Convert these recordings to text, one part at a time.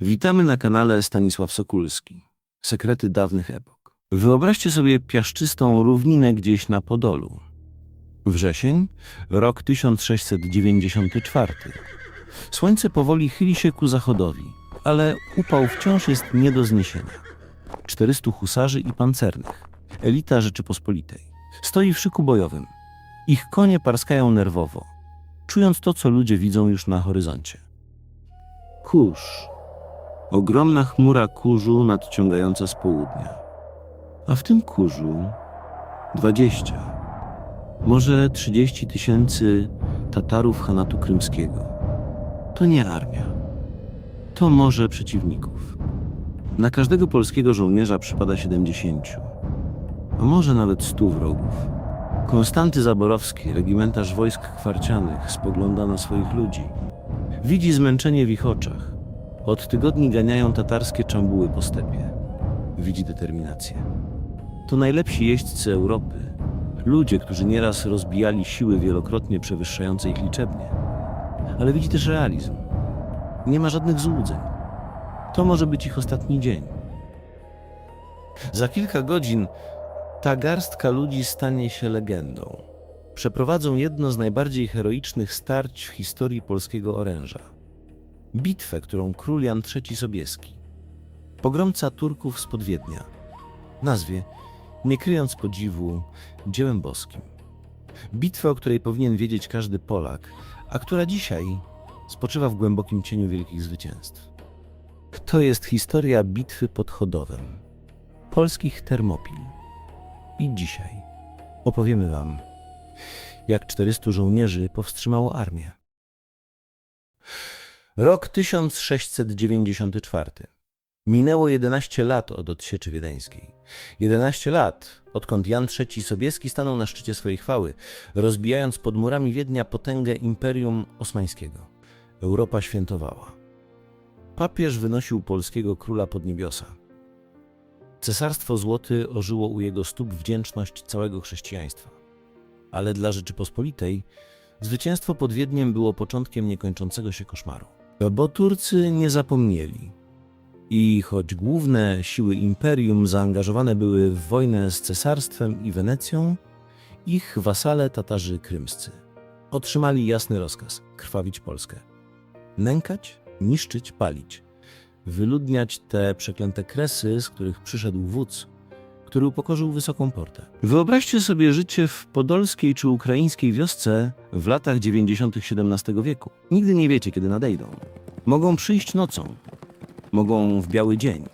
Witamy na kanale Stanisław Sokulski. Sekrety dawnych epok. Wyobraźcie sobie piaszczystą równinę gdzieś na Podolu. Wrzesień, rok 1694. Słońce powoli chyli się ku zachodowi, ale upał wciąż jest nie do zniesienia. 400 husarzy i pancernych, elita Rzeczypospolitej, stoi w szyku bojowym. Ich konie parskają nerwowo, czując to, co ludzie widzą już na horyzoncie. Kurz. Ogromna chmura kurzu nadciągająca z południa. A w tym kurzu 20, może 30 tysięcy Tatarów Hanatu Krymskiego. To nie armia. To morze przeciwników. Na każdego polskiego żołnierza przypada 70, a może nawet 100 wrogów. Konstanty Zaborowski, regimentarz wojsk kwarcianych, spogląda na swoich ludzi. Widzi zmęczenie w ich oczach. Od tygodni ganiają tatarskie czambuły po stepie. Widzi determinację. To najlepsi jeźdźcy Europy. Ludzie, którzy nieraz rozbijali siły wielokrotnie przewyższające ich liczebnie. Ale widzi też realizm. Nie ma żadnych złudzeń. To może być ich ostatni dzień. Za kilka godzin ta garstka ludzi stanie się legendą. Przeprowadzą jedno z najbardziej heroicznych starć w historii polskiego oręża. Bitwę, którą król Jan III Sobieski, pogromca Turków spod Wiednia, nazwie, nie kryjąc podziwu, dziełem boskim. Bitwę, o której powinien wiedzieć każdy Polak, a która dzisiaj spoczywa w głębokim cieniu wielkich zwycięstw. To jest historia bitwy pod Chodowem, polskich Termopil. I dzisiaj opowiemy Wam, jak 400 żołnierzy powstrzymało armię. Rok 1694. Minęło 11 lat od odsieczy wiedeńskiej. 11 lat, odkąd Jan III Sobieski stanął na szczycie swojej chwały, rozbijając pod murami Wiednia potęgę Imperium Osmańskiego. Europa świętowała. Papież wynosił polskiego króla pod niebiosa. Cesarstwo Złoty ożyło u jego stóp wdzięczność całego chrześcijaństwa. Ale dla Rzeczypospolitej zwycięstwo pod Wiedniem było początkiem niekończącego się koszmaru. Bo Turcy nie zapomnieli. I choć główne siły imperium zaangażowane były w wojnę z cesarstwem i Wenecją, ich wasale Tatarzy krymscy otrzymali jasny rozkaz krwawić Polskę. Nękać, niszczyć, palić. Wyludniać te przeklęte kresy, z których przyszedł wódz, który upokorzył wysoką portę. Wyobraźcie sobie życie w podolskiej czy ukraińskiej wiosce w latach 90. XVII wieku. Nigdy nie wiecie, kiedy nadejdą. Mogą przyjść nocą, mogą w biały dzień.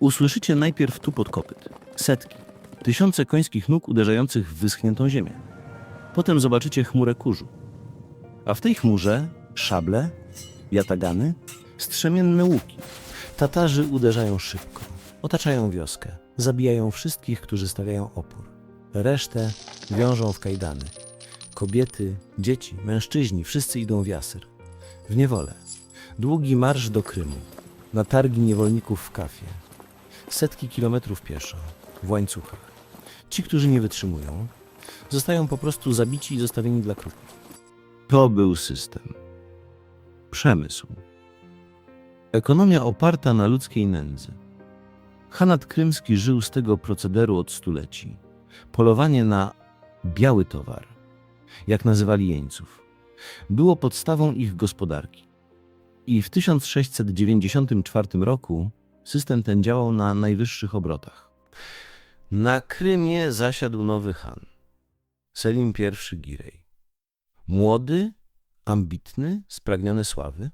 Usłyszycie najpierw tu pod kopyt, setki, tysiące końskich nóg uderzających w wyschniętą ziemię. Potem zobaczycie chmurę kurzu. A w tej chmurze szable, jatagany, strzemienne łuki. Tatarzy uderzają szybko, otaczają wioskę, zabijają wszystkich, którzy stawiają opór. Resztę wiążą w kajdany. Kobiety, dzieci, mężczyźni, wszyscy idą w jasyr. W niewolę. Długi marsz do Krymu. Na targi niewolników w kafie. Setki kilometrów pieszo, w łańcuchach. Ci, którzy nie wytrzymują, zostają po prostu zabici i zostawieni dla kruków. To był system. Przemysł. Ekonomia oparta na ludzkiej nędzy. Hanat Krymski żył z tego procederu od stuleci. Polowanie na biały towar, jak nazywali jeńców, było podstawą ich gospodarki. I w 1694 roku system ten działał na najwyższych obrotach. Na Krymie zasiadł nowy Han, Selim I Girej. Młody, ambitny, spragniony sławy,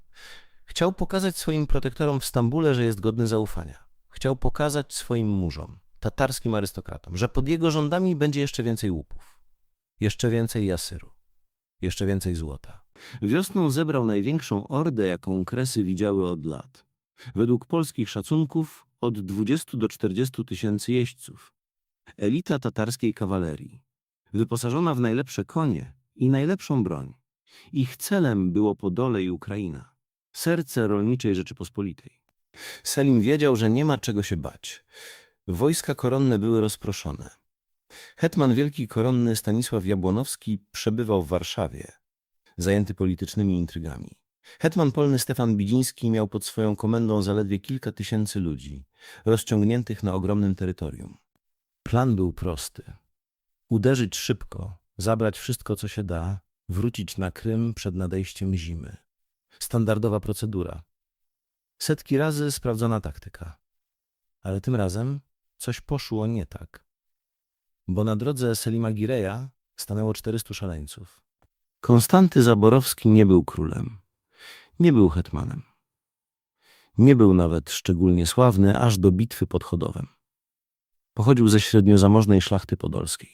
chciał pokazać swoim protektorom w Stambule, że jest godny zaufania. Chciał pokazać swoim murzom, tatarskim arystokratom, że pod jego rządami będzie jeszcze więcej łupów, jeszcze więcej jasyru, jeszcze więcej złota. Wiosną zebrał największą ordę, jaką kresy widziały od lat. Według polskich szacunków od 20 do 40 tysięcy jeźdźców. Elita tatarskiej kawalerii, wyposażona w najlepsze konie i najlepszą broń. Ich celem było Podole i Ukraina, serce rolniczej Rzeczypospolitej. Selim wiedział, że nie ma czego się bać. Wojska koronne były rozproszone. Hetman Wielki Koronny Stanisław Jabłonowski przebywał w Warszawie, zajęty politycznymi intrygami. Hetman polny Stefan Bidziński miał pod swoją komendą zaledwie kilka tysięcy ludzi, rozciągniętych na ogromnym terytorium. Plan był prosty. Uderzyć szybko, zabrać wszystko, co się da, wrócić na Krym przed nadejściem zimy. Standardowa procedura. Setki razy sprawdzona taktyka. Ale tym razem coś poszło nie tak. Bo na drodze Selima Gireja stanęło 400 szaleńców. Konstanty Zaborowski nie był królem. Nie był hetmanem. Nie był nawet szczególnie sławny aż do bitwy pod Chodowem. Pochodził ze średniozamożnej szlachty podolskiej.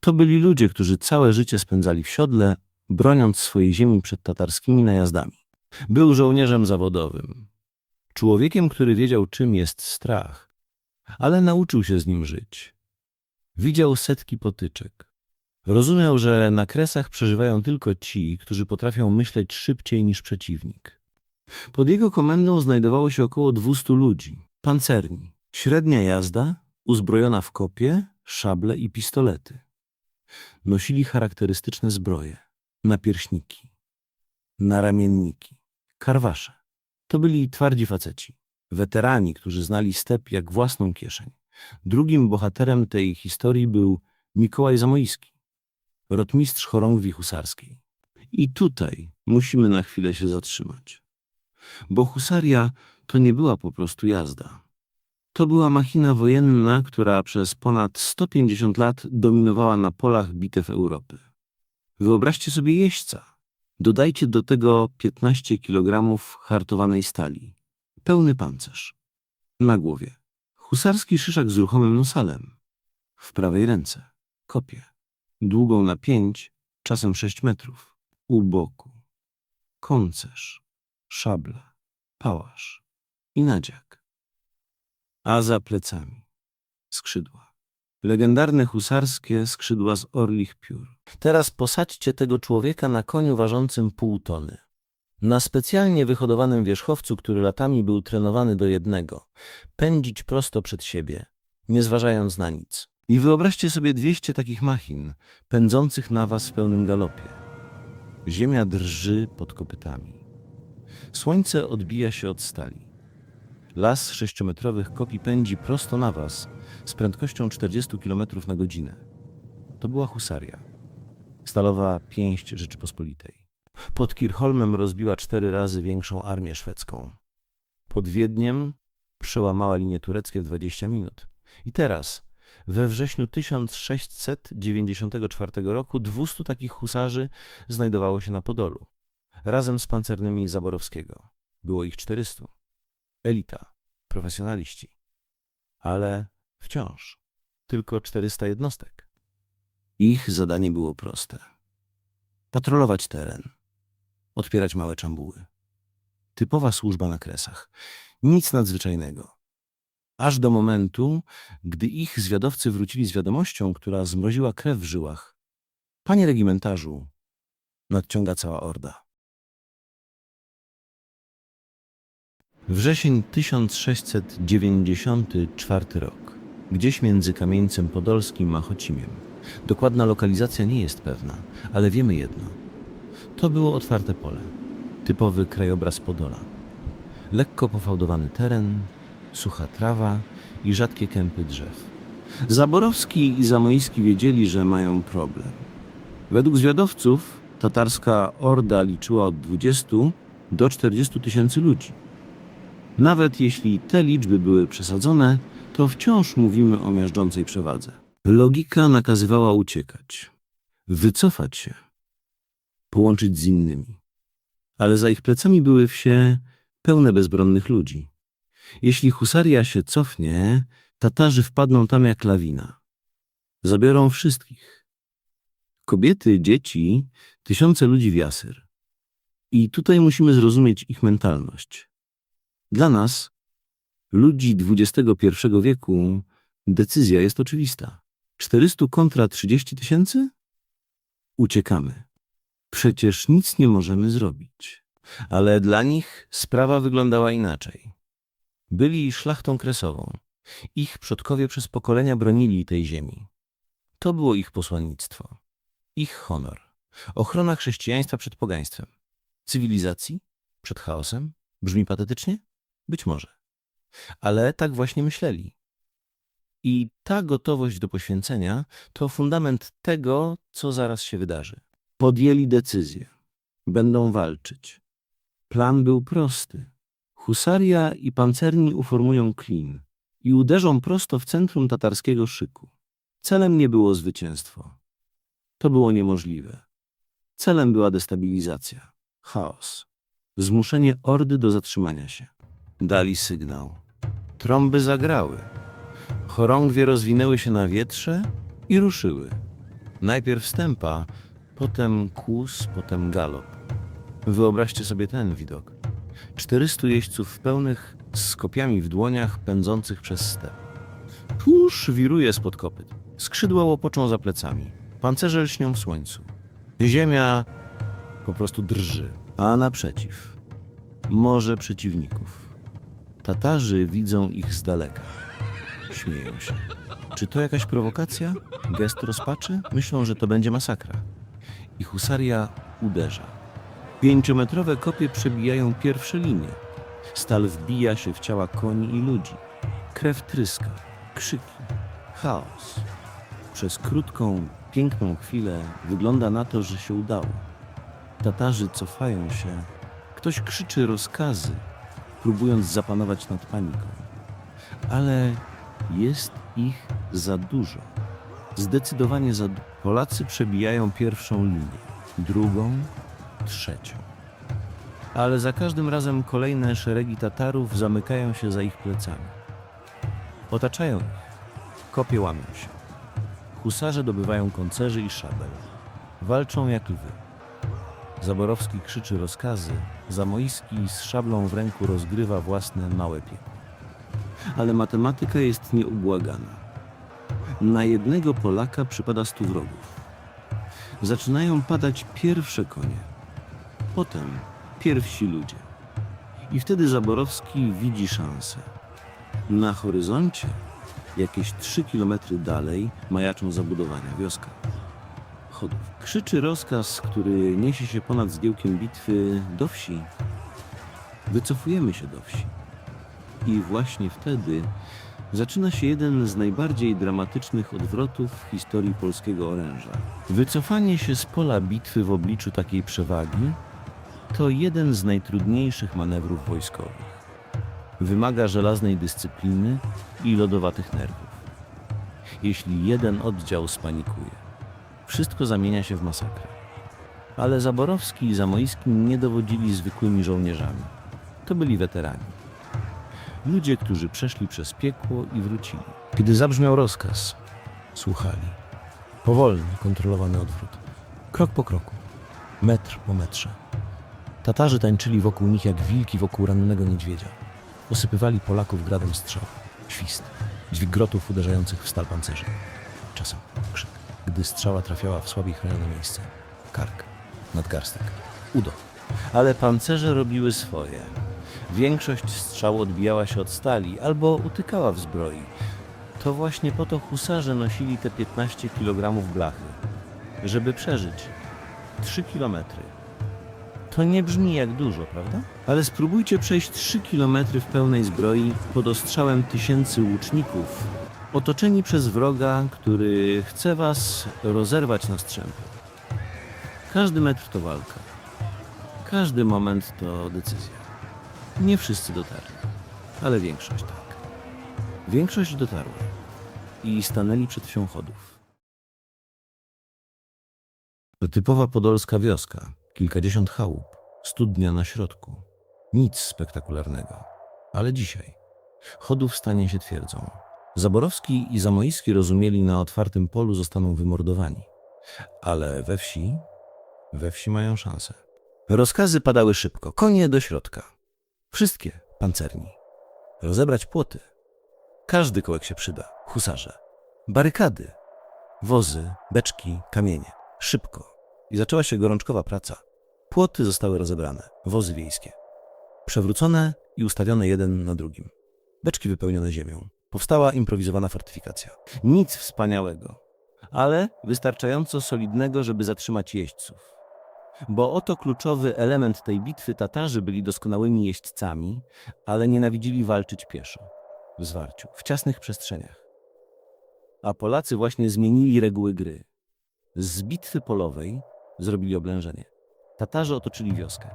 To byli ludzie, którzy całe życie spędzali w siodle, broniąc swojej ziemi przed tatarskimi najazdami. Był żołnierzem zawodowym. Człowiekiem, który wiedział, czym jest strach, ale nauczył się z nim żyć. Widział setki potyczek. Rozumiał, że na kresach przeżywają tylko ci, którzy potrafią myśleć szybciej niż przeciwnik. Pod jego komendą znajdowało się około 200 ludzi, pancerni, średnia jazda, uzbrojona w kopie, szable i pistolety. Nosili charakterystyczne zbroje, napierśniki, naramienniki, karwasze. To byli twardzi faceci, weterani, którzy znali step jak własną kieszeń. Drugim bohaterem tej historii był Mikołaj Zamoiski, rotmistrz chorągwi husarskiej. I tutaj musimy na chwilę się zatrzymać. Bo husaria to nie była po prostu jazda. To była machina wojenna, która przez ponad 150 lat dominowała na polach bitew Europy. Wyobraźcie sobie jeźdźca. Dodajcie do tego 15 kg hartowanej stali. Pełny pancerz. Na głowie. Husarski szyszak z ruchomym nosalem. W prawej ręce. Kopię. Długą na 5, czasem 6 metrów. U boku. Koncerz. Szabla. Pałasz. I nadziak. A za plecami. Skrzydła. Legendarne husarskie skrzydła z orlich piór. Teraz posadźcie tego człowieka na koniu ważącym pół tony. Na specjalnie wyhodowanym wierzchowcu, który latami był trenowany do jednego. Pędzić prosto przed siebie, nie zważając na nic. I wyobraźcie sobie 200 takich machin, pędzących na was w pełnym galopie. Ziemia drży pod kopytami. Słońce odbija się od stali. Las sześciometrowych kopii pędzi prosto na was z prędkością 40 km na godzinę. To była husaria. Stalowa pięść Rzeczypospolitej. Pod Kirchholmem rozbiła cztery razy większą armię szwedzką. Pod Wiedniem przełamała linie tureckie w 20 minut. I teraz, we wrześniu 1694 roku, 200 takich husarzy znajdowało się na Podolu, razem z pancernymi Zaborowskiego. Było ich 400. Elita, profesjonaliści. Ale wciąż tylko 400 jednostek. Ich zadanie było proste. Patrolować teren, odpierać małe czambuły. Typowa służba na kresach. Nic nadzwyczajnego. Aż do momentu, gdy ich zwiadowcy wrócili z wiadomością, która zmroziła krew w żyłach. Panie regimentarzu, nadciąga cała orda. Wrzesień 1694 rok. Gdzieś między Kamieńcem Podolskim a Chocimiem. Dokładna lokalizacja nie jest pewna, ale wiemy jedno. To było otwarte pole. Typowy krajobraz Podola. Lekko pofałdowany teren, sucha trawa i rzadkie kępy drzew. Zaborowski i Zamojski wiedzieli, że mają problem. Według zwiadowców tatarska orda liczyła od 20 do 40 tysięcy ludzi. Nawet jeśli te liczby były przesadzone, to wciąż mówimy o miażdżącej przewadze. Logika nakazywała uciekać, wycofać się, połączyć z innymi. Ale za ich plecami były wsie pełne bezbronnych ludzi. Jeśli husaria się cofnie, Tatarzy wpadną tam jak lawina. Zabiorą wszystkich. Kobiety, dzieci, tysiące ludzi w jasyr. I tutaj musimy zrozumieć ich mentalność. Dla nas, ludzi XXI wieku, decyzja jest oczywista. 400 kontra 30 tysięcy? Uciekamy. Przecież nic nie możemy zrobić. Ale dla nich sprawa wyglądała inaczej. Byli szlachtą kresową. Ich przodkowie przez pokolenia bronili tej ziemi. To było ich posłannictwo. Ich honor. Ochrona chrześcijaństwa przed pogaństwem. Cywilizacji? Przed chaosem? Brzmi patetycznie? Być może. Ale tak właśnie myśleli. I ta gotowość do poświęcenia to fundament tego, co zaraz się wydarzy. Podjęli decyzję. Będą walczyć. Plan był prosty. Husaria i pancerni uformują klin i uderzą prosto w centrum tatarskiego szyku. Celem nie było zwycięstwo. To było niemożliwe. Celem była destabilizacja, chaos, zmuszenie ordy do zatrzymania się. Dali sygnał. Trąby zagrały. Chorągwie rozwinęły się na wietrze i ruszyły. Najpierw stępa, potem kłus, potem galop. Wyobraźcie sobie ten widok. 400 jeźdźców pełnych, z kopiami w dłoniach, pędzących przez step. Tłuszcz wiruje spod kopyt. Skrzydła łopoczą za plecami. Pancerze lśnią w słońcu. Ziemia po prostu drży. A naprzeciw morze przeciwników. Tatarzy widzą ich z daleka. Śmieją się. Czy to jakaś prowokacja? Gest rozpaczy? Myślą, że to będzie masakra. I husaria uderza. Pięciometrowe kopie przebijają pierwsze linie. Stal wbija się w ciała koni i ludzi. Krew tryska, krzyki, chaos. Przez krótką, piękną chwilę wygląda na to, że się udało. Tatarzy cofają się. Ktoś krzyczy rozkazy, próbując zapanować nad paniką. Ale jest ich za dużo. Zdecydowanie za dużo. Polacy przebijają pierwszą linię, drugą, trzecią. Ale za każdym razem kolejne szeregi Tatarów zamykają się za ich plecami. Otaczają ich. Kopie łamią się. Husarze dobywają koncerzy i szabel. Walczą jak lwy. Zaborowski krzyczy rozkazy, Zamoiski z szablą w ręku rozgrywa własne małe piekło. Ale matematyka jest nieubłagana. Na jednego Polaka przypada stu wrogów. Zaczynają padać pierwsze konie, potem pierwsi ludzie. I wtedy Zaborowski widzi szansę. Na horyzoncie, jakieś trzy kilometry dalej, majaczą zabudowania, wioska. Krzyczy rozkaz, który niesie się ponad zgiełkiem bitwy do wsi. Wycofujemy się do wsi. I właśnie wtedy zaczyna się jeden z najbardziej dramatycznych odwrotów w historii polskiego oręża. Wycofanie się z pola bitwy w obliczu takiej przewagi to jeden z najtrudniejszych manewrów wojskowych. Wymaga żelaznej dyscypliny i lodowatych nerwów. Jeśli jeden oddział spanikuje, wszystko zamienia się w masakrę. Ale Zaborowski i Zamoiski nie dowodzili zwykłymi żołnierzami. To byli weterani. Ludzie, którzy przeszli przez piekło i wrócili. Kiedy zabrzmiał rozkaz, słuchali. Powolny, kontrolowany odwrót. Krok po kroku, metr po metrze. Tatarzy tańczyli wokół nich jak wilki wokół rannego niedźwiedzia. Osypywali Polaków gradem strzał. Świst. Dźwig grotów uderzających w stal pancerzy. Gdy strzała trafiała w słabiej chronione miejsce. Kark, nadgarstek, udo. Ale pancerze robiły swoje. Większość strzał odbijała się od stali albo utykała w zbroi. To właśnie po to husarze nosili te 15 kg blachy. Żeby przeżyć. 3 kilometry. To nie brzmi jak dużo, prawda? Ale spróbujcie przejść 3 kilometry w pełnej zbroi pod ostrzałem tysięcy łuczników, otoczeni przez wroga, który chce was rozerwać na strzępy. Każdy metr to walka. Każdy moment to decyzja. Nie wszyscy dotarli, ale większość tak. Większość dotarła i stanęli przed wsią chodów. To typowa podolska wioska, kilkadziesiąt chałup, studnia na środku. Nic spektakularnego. Ale dzisiaj chodów stanie się twierdzą. Zaborowski i Zamoiski rozumieli, na otwartym polu zostaną wymordowani. Ale we wsi, we wsi mają szansę. Rozkazy padały szybko, konie do środka. Wszystkie pancerni. Rozebrać płoty. Każdy kołek się przyda. Husarze. Barykady. Wozy, beczki, kamienie. Szybko. I zaczęła się gorączkowa praca. Płoty zostały rozebrane. Wozy wiejskie. Przewrócone i ustawione jeden na drugim. Beczki wypełnione ziemią. Powstała improwizowana fortyfikacja. Nic wspaniałego, ale wystarczająco solidnego, żeby zatrzymać jeźdźców. Bo oto kluczowy element tej bitwy Tatarzy byli doskonałymi jeźdźcami, ale nienawidzili walczyć pieszo, w zwarciu, w ciasnych przestrzeniach. A Polacy właśnie zmienili reguły gry. Z bitwy polowej zrobili oblężenie. Tatarzy otoczyli wioskę.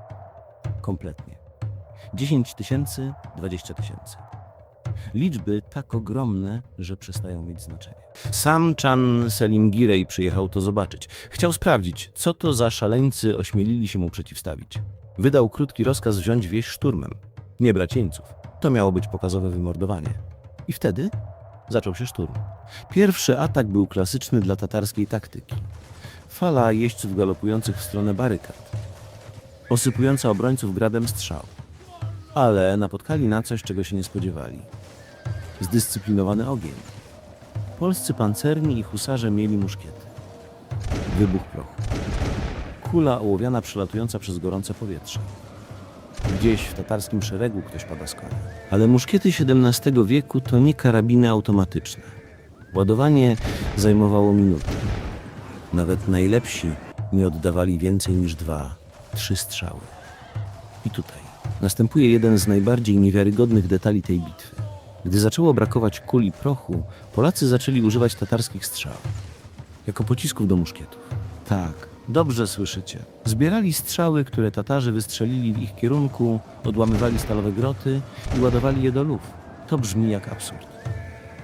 Kompletnie. 10 tysięcy, 20 tysięcy. Liczby tak ogromne, że przestają mieć znaczenie. Sam Chan Selimgirej przyjechał to zobaczyć. Chciał sprawdzić, co to za szaleńcy ośmielili się mu przeciwstawić. Wydał krótki rozkaz wziąć wieś szturmem. Nie brać jeńców. To miało być pokazowe wymordowanie. I wtedy zaczął się szturm. Pierwszy atak był klasyczny dla tatarskiej taktyki. Fala jeźdźców galopujących w stronę barykad, osypująca obrońców gradem strzał. Ale napotkali na coś, czego się nie spodziewali. Zdyscyplinowany ogień. Polscy pancerni i husarze mieli muszkiety. Wybuch prochu. Kula ołowiana przelatująca przez gorące powietrze. Gdzieś w tatarskim szeregu ktoś pada z konia. Ale muszkiety XVII wieku to nie karabiny automatyczne. Ładowanie zajmowało minuty. Nawet najlepsi nie oddawali więcej niż dwa, trzy strzały. I tutaj następuje jeden z najbardziej niewiarygodnych detali tej bitwy. Gdy zaczęło brakować kuli prochu, Polacy zaczęli używać tatarskich strzał. Jako pocisków do muszkietów. Tak, dobrze słyszycie. Zbierali strzały, które Tatarzy wystrzelili w ich kierunku, odłamywali stalowe groty i ładowali je do luf. To brzmi jak absurd.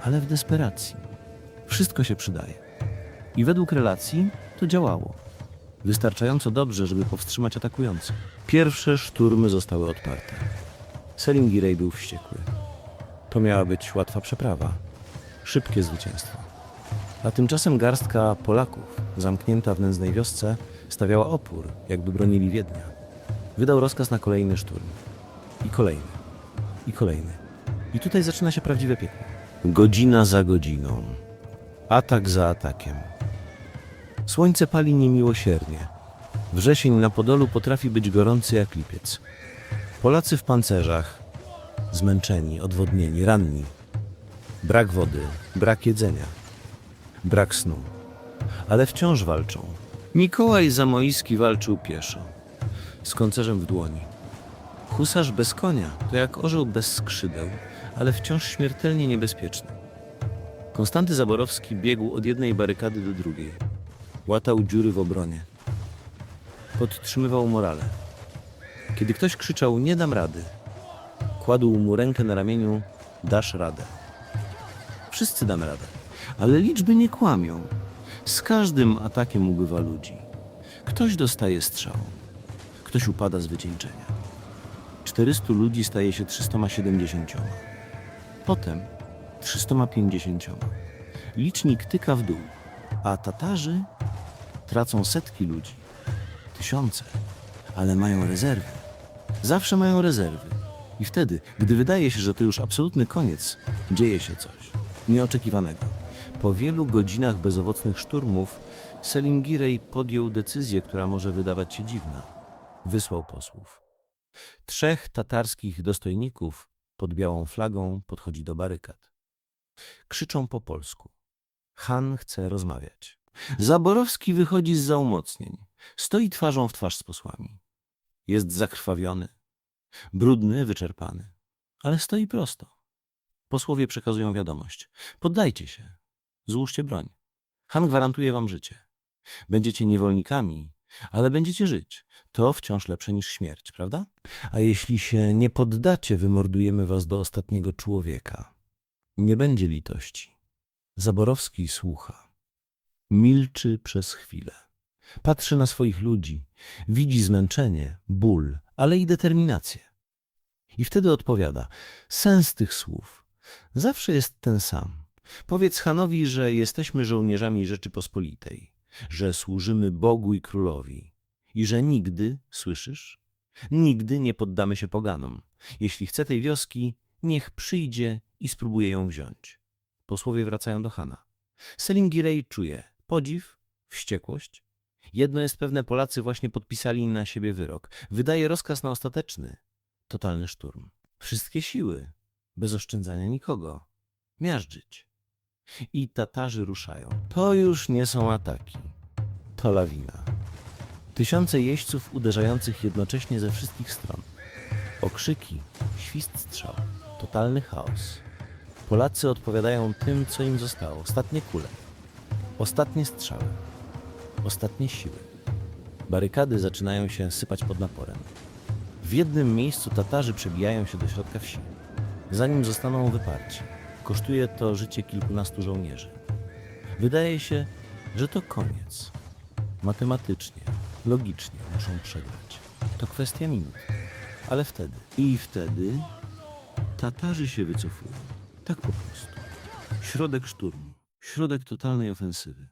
Ale w desperacji. Wszystko się przydaje. I według relacji to działało. Wystarczająco dobrze, żeby powstrzymać atakujących. Pierwsze szturmy zostały odparte. Selim Girej był wściekły. To miała być łatwa przeprawa. Szybkie zwycięstwo. A tymczasem garstka Polaków, zamknięta w nędznej wiosce, stawiała opór, jakby bronili Wiednia. Wydał rozkaz na kolejny szturm. I kolejny. I kolejny. I tutaj zaczyna się prawdziwe piekło. Godzina za godziną. Atak za atakiem. Słońce pali niemiłosiernie. Wrzesień na Podolu potrafi być gorący jak lipiec. Polacy w pancerzach, zmęczeni, odwodnieni, ranni. Brak wody, brak jedzenia, brak snu. Ale wciąż walczą. Mikołaj Zamoiski walczył pieszo, z koncerzem w dłoni. Husarz bez konia to jak orzeł bez skrzydeł, ale wciąż śmiertelnie niebezpieczny. Konstanty Zaborowski biegł od jednej barykady do drugiej. Łatał dziury w obronie. Podtrzymywał morale. Kiedy ktoś krzyczał nie dam rady, kładł mu rękę na ramieniu dasz radę. Wszyscy damy radę, ale liczby nie kłamią. Z każdym atakiem ubywa ludzi. Ktoś dostaje strzał, ktoś upada z wycieńczenia. 400 ludzi staje się 370. Potem 350. Licznik tyka w dół, a Tatarzy tracą setki ludzi, tysiące, ale mają rezerwy. Zawsze mają rezerwy. I wtedy, gdy wydaje się, że to już absolutny koniec, dzieje się coś nieoczekiwanego. Po wielu godzinach bezowocnych szturmów, Selim Girej podjął decyzję, która może wydawać się dziwna. Wysłał posłów. Trzech tatarskich dostojników pod białą flagą podchodzi do barykad. Krzyczą po polsku. Han chce rozmawiać. Zaborowski wychodzi z zaumocnień. Stoi twarzą w twarz z posłami. Jest zakrwawiony, brudny, wyczerpany, ale stoi prosto. Posłowie przekazują wiadomość. Poddajcie się. Złóżcie broń. Han gwarantuje wam życie. Będziecie niewolnikami, ale będziecie żyć. To wciąż lepsze niż śmierć, prawda? A jeśli się nie poddacie, wymordujemy was do ostatniego człowieka. Nie będzie litości. Zaborowski słucha. Milczy przez chwilę. Patrzy na swoich ludzi. Widzi zmęczenie, ból, ale i determinację. I wtedy odpowiada: Sens tych słów zawsze jest ten sam. Powiedz Hanowi, że jesteśmy żołnierzami Rzeczypospolitej, że służymy Bogu i królowi i że nigdy, słyszysz, nigdy nie poddamy się poganom. Jeśli chce tej wioski, niech przyjdzie i spróbuje ją wziąć. Posłowie wracają do Hana. Selim Girej czuje podziw, wściekłość. Jedno jest pewne, Polacy właśnie podpisali na siebie wyrok. Wydaje rozkaz na ostateczny, totalny szturm. Wszystkie siły, bez oszczędzania nikogo. Miażdżyć. I Tatarzy ruszają. To już nie są ataki. To lawina. Tysiące jeźdźców uderzających jednocześnie ze wszystkich stron. Okrzyki, świst strzał, totalny chaos. Polacy odpowiadają tym, co im zostało. Ostatnie kule, ostatnie strzały, ostatnie siły. Barykady zaczynają się sypać pod naporem. W jednym miejscu Tatarzy przebijają się do środka wsi. Zanim zostaną wyparci, kosztuje to życie kilkunastu żołnierzy. Wydaje się, że to koniec. Matematycznie, logicznie muszą przegrać. To kwestia minut. Ale wtedy. I wtedy Tatarzy się wycofują. Tak po prostu. Środek szturmu. Środek totalnej ofensywy.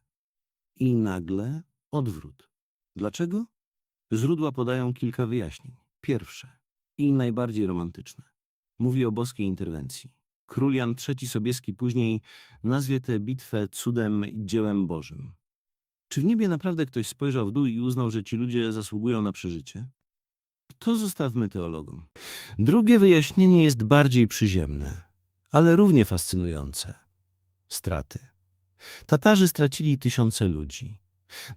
I nagle odwrót. Dlaczego? Źródła podają kilka wyjaśnień. Pierwsze i najbardziej romantyczne. Mówi o boskiej interwencji. Król Jan III Sobieski później nazwie tę bitwę cudem i dziełem Bożym. Czy w niebie naprawdę ktoś spojrzał w dół i uznał, że ci ludzie zasługują na przeżycie? To zostawmy teologom. Drugie wyjaśnienie jest bardziej przyziemne, ale równie fascynujące. Straty. Tatarzy stracili tysiące ludzi.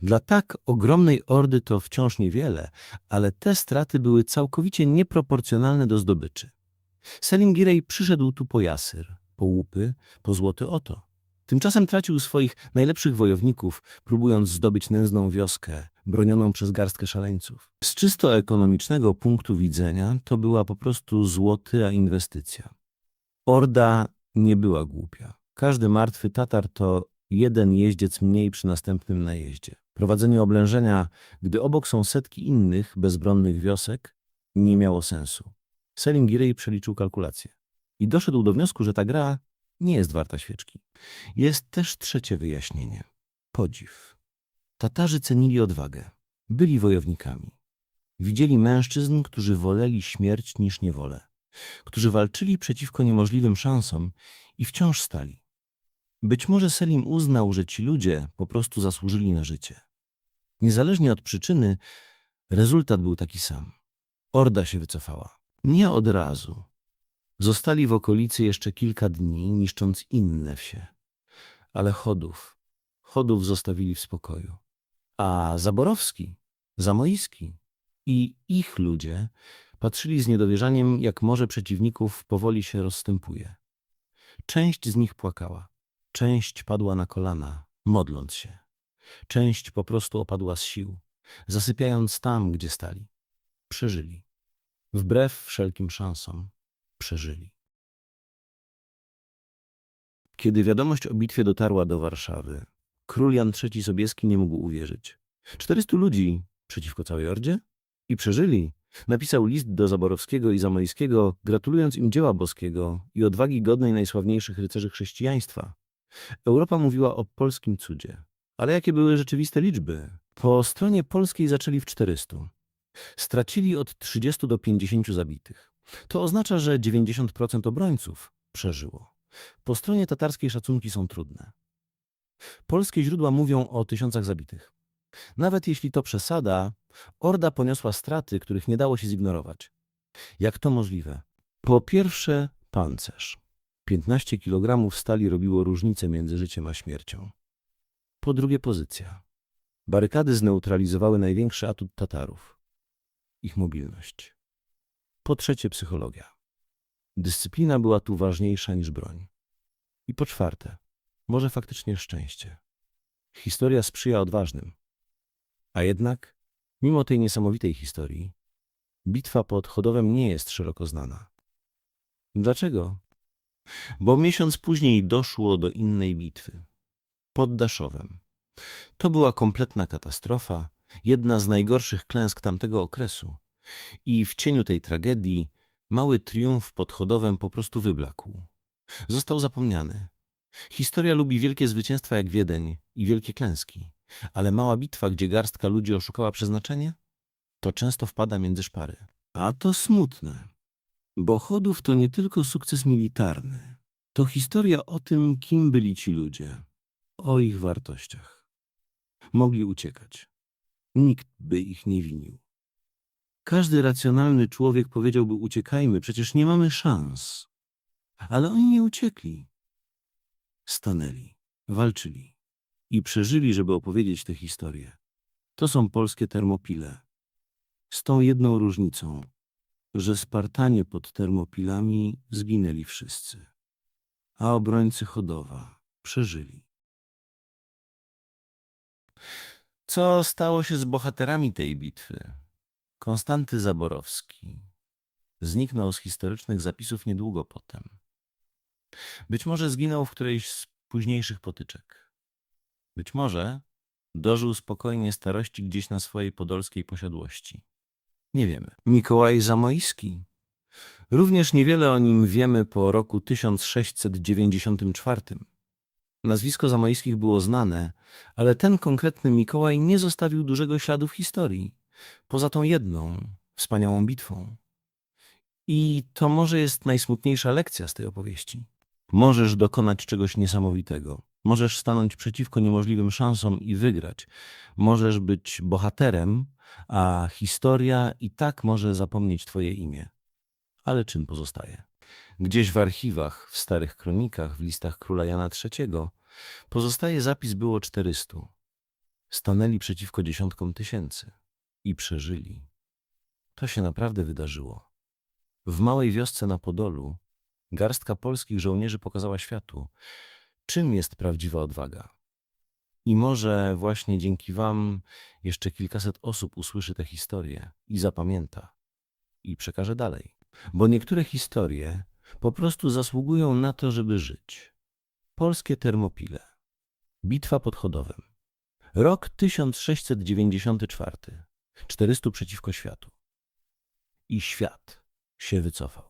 Dla tak ogromnej ordy to wciąż niewiele, ale te straty były całkowicie nieproporcjonalne do zdobyczy. Selim Girej przyszedł tu po jasyr, po łupy, po złoty oto. Tymczasem tracił swoich najlepszych wojowników, próbując zdobyć nędzną wioskę, bronioną przez garstkę szaleńców. Z czysto ekonomicznego punktu widzenia to była po prostu złoty, inwestycja. Orda nie była głupia. Każdy martwy Tatar to jeden jeździec mniej przy następnym najeździe. Prowadzenie oblężenia, gdy obok są setki innych bezbronnych wiosek, nie miało sensu. Selim Girej przeliczył kalkulacje i doszedł do wniosku, że ta gra nie jest warta świeczki. Jest też trzecie wyjaśnienie. Podziw. Tatarzy cenili odwagę. Byli wojownikami. Widzieli mężczyzn, którzy woleli śmierć niż niewolę. Którzy walczyli przeciwko niemożliwym szansom i wciąż stali. Być może Selim uznał, że ci ludzie po prostu zasłużyli na życie. Niezależnie od przyczyny, rezultat był taki sam. Orda się wycofała. Nie od razu. Zostali w okolicy jeszcze kilka dni, niszcząc inne wsie. Ale chodów, chodów zostawili w spokoju. A Zaborowski, Zamoiski i ich ludzie patrzyli z niedowierzaniem, jak morze przeciwników powoli się rozstępuje. Część z nich płakała, część padła na kolana, modląc się. Część po prostu opadła z sił, zasypiając tam, gdzie stali. Przeżyli. Wbrew wszelkim szansom przeżyli. Kiedy wiadomość o bitwie dotarła do Warszawy, król Jan III Sobieski nie mógł uwierzyć. 400 ludzi przeciwko całej Ordzie? I przeżyli. Napisał list do Zaborowskiego i Zamojskiego, gratulując im dzieła boskiego i odwagi godnej najsławniejszych rycerzy chrześcijaństwa. Europa mówiła o polskim cudzie. Ale jakie były rzeczywiste liczby? Po stronie polskiej zaczęli w 400. Stracili od 30 do 50 zabitych. To oznacza, że 90% obrońców przeżyło. Po stronie tatarskiej szacunki są trudne. Polskie źródła mówią o tysiącach zabitych. Nawet jeśli to przesada, Orda poniosła straty, których nie dało się zignorować. Jak to możliwe? Po pierwsze, pancerz. 15 kg stali robiło różnicę między życiem a śmiercią. Po drugie, pozycja. Barykady zneutralizowały największy atut Tatarów ich mobilność. Po trzecie, psychologia. Dyscyplina była tu ważniejsza niż broń. I po czwarte, może faktycznie szczęście. Historia sprzyja odważnym. A jednak, mimo tej niesamowitej historii, bitwa pod Chodowem nie jest szeroko znana. Dlaczego? Bo miesiąc później doszło do innej bitwy. Pod Daszowem. To była kompletna katastrofa, jedna z najgorszych klęsk tamtego okresu. I w cieniu tej tragedii mały triumf pod Chodowem po prostu wyblakł. Został zapomniany. Historia lubi wielkie zwycięstwa jak Wiedeń i wielkie klęski, ale mała bitwa, gdzie garstka ludzi oszukała przeznaczenie, to często wpada między szpary. A to smutne, bo Chodów to nie tylko sukces militarny, to historia o tym, kim byli ci ludzie, o ich wartościach. Mogli uciekać. Nikt by ich nie winił. Każdy racjonalny człowiek powiedziałby: Uciekajmy, przecież nie mamy szans. Ale oni nie uciekli. Stanęli, walczyli i przeżyli, żeby opowiedzieć tę historię. To są polskie termopile. Z tą jedną różnicą, że Spartanie pod termopilami zginęli wszyscy, a obrońcy Chodowa przeżyli. Co stało się z bohaterami tej bitwy? Konstanty Zaborowski zniknął z historycznych zapisów niedługo potem. Być może zginął w którejś z późniejszych potyczek. Być może dożył spokojnie starości gdzieś na swojej podolskiej posiadłości. Nie wiemy. Mikołaj Zamojski. Również niewiele o nim wiemy po roku 1694. Nazwisko Zamojskich było znane, ale ten konkretny Mikołaj nie zostawił dużego śladu w historii, poza tą jedną, wspaniałą bitwą. I to może jest najsmutniejsza lekcja z tej opowieści. Możesz dokonać czegoś niesamowitego. Możesz stanąć przeciwko niemożliwym szansom i wygrać. Możesz być bohaterem, a historia i tak może zapomnieć Twoje imię. Ale czym pozostaje? Gdzieś w archiwach, w starych kronikach, w listach króla Jana III pozostaje zapis było 400. Stanęli przeciwko dziesiątkom tysięcy i przeżyli. To się naprawdę wydarzyło. W małej wiosce na Podolu garstka polskich żołnierzy pokazała światu, czym jest prawdziwa odwaga. I może właśnie dzięki Wam jeszcze kilkaset osób usłyszy tę historię i zapamięta i przekaże dalej. Bo niektóre historie po prostu zasługują na to, żeby żyć. Polskie Termopile. Bitwa pod Chodowem. Rok 1694. 400 przeciwko światu. I świat się wycofał.